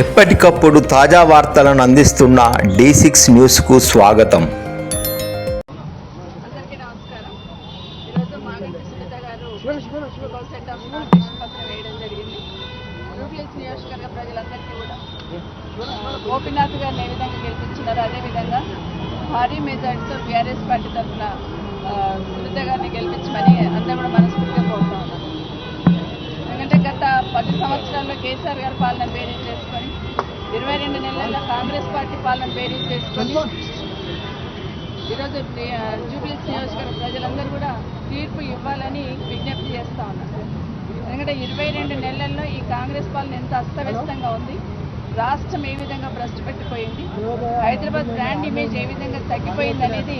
ఎప్పటికప్పుడు తాజా వార్తలను అందిస్తున్న డి సిక్స్ న్యూస్కు స్వాగతం. అందరికీ గారు గోపీనాథ్ గారిని ఏ విధంగా గెలిపించినారో అదేవిధంగా భారీ మెజార్టీతో బీఆర్ఎస్ పార్టీ తరఫున సంవత్సరాల్లో కేసీఆర్ గారి పాలన బేరీ చేసుకొని ఇరవై రెండు నెలల్లో కాంగ్రెస్ పార్టీ పాలన బేరీ చేసుకొని ఈరోజు జూబ్లీస్ నియోజకవర్గ ప్రజలందరూ కూడా తీర్పు ఇవ్వాలని విజ్ఞప్తి చేస్తా ఉన్నారు. ఎందుకంటే ఇరవై రెండు నెలల్లో ఈ కాంగ్రెస్ పాలన ఎంత అస్తవ్యస్తంగా ఉంది రాష్ట్రం ఏ విధంగా భ్రష్టు పెట్టిపోయింది హైదరాబాద్ బ్రాండ్ ఇమేజ్ ఏ విధంగా తగ్గిపోయింది అనేది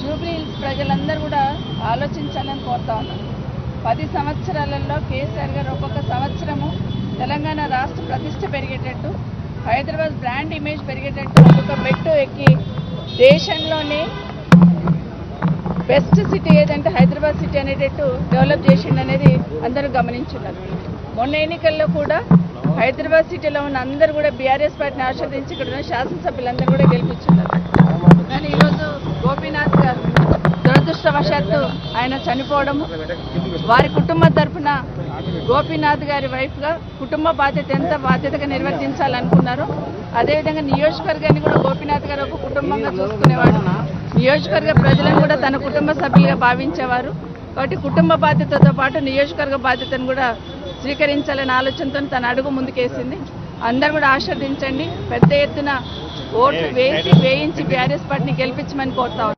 జూబ్లీ ప్రజలందరూ కూడా ఆలోచించాలని కోరుతా ఉన్నారు. పది సంవత్సరాలలో కేసీఆర్ గారు ఒక్కొక్క సంవత్సరము తెలంగాణ రాష్ట్ర ప్రతిష్ట పెరిగేటట్టు హైదరాబాద్ బ్రాండ్ ఇమేజ్ పెరిగేటట్టు ఒక్కొక్క మెట్టు ఎక్కి దేశంలోనే బెస్ట్ సిటీ ఏదంటే హైదరాబాద్ సిటీ అనేటట్టు డెవలప్ చేసిండు అనేది అందరూ గమనించున్నారు. మొన్న ఎన్నికల్లో కూడా హైదరాబాద్ సిటీలో ఉన్న అందరూ కూడా బీఆర్ఎస్ పార్టీని ఆస్వాదించి ఇక్కడ ఉన్న శాసనసభ్యులందరూ కూడా గెలిపించున్నారు. కానీ ఈరోజు ఆయన చనిపోవడము. వారి కుటుంబ తరఫున గోపీనాథ్ గారి వైఫ్గా కుటుంబ బాధ్యత ఎంత బాధ్యతగా నిర్వర్తించాలనుకున్నారో అదేవిధంగా నియోజకవర్గాన్ని కూడా గోపీనాథ్ గారు ఒక కుటుంబంగా చూసుకునేవాడు. నియోజకవర్గ ప్రజలను కూడా తన కుటుంబ సభ్యులుగా భావించేవారు. కాబట్టి కుటుంబ బాధ్యతతో పాటు నియోజకవర్గ బాధ్యతను కూడా స్వీకరించాలనే ఆలోచనతో తన అడుగు ముందుకేసింది. అందరూ కూడా ఆశీర్వదించండి. పెద్ద ఎత్తున ఓట్లు వేసి వేయించి బీఆర్ఎస్ పార్టీని గెలిపించమని కోరుతా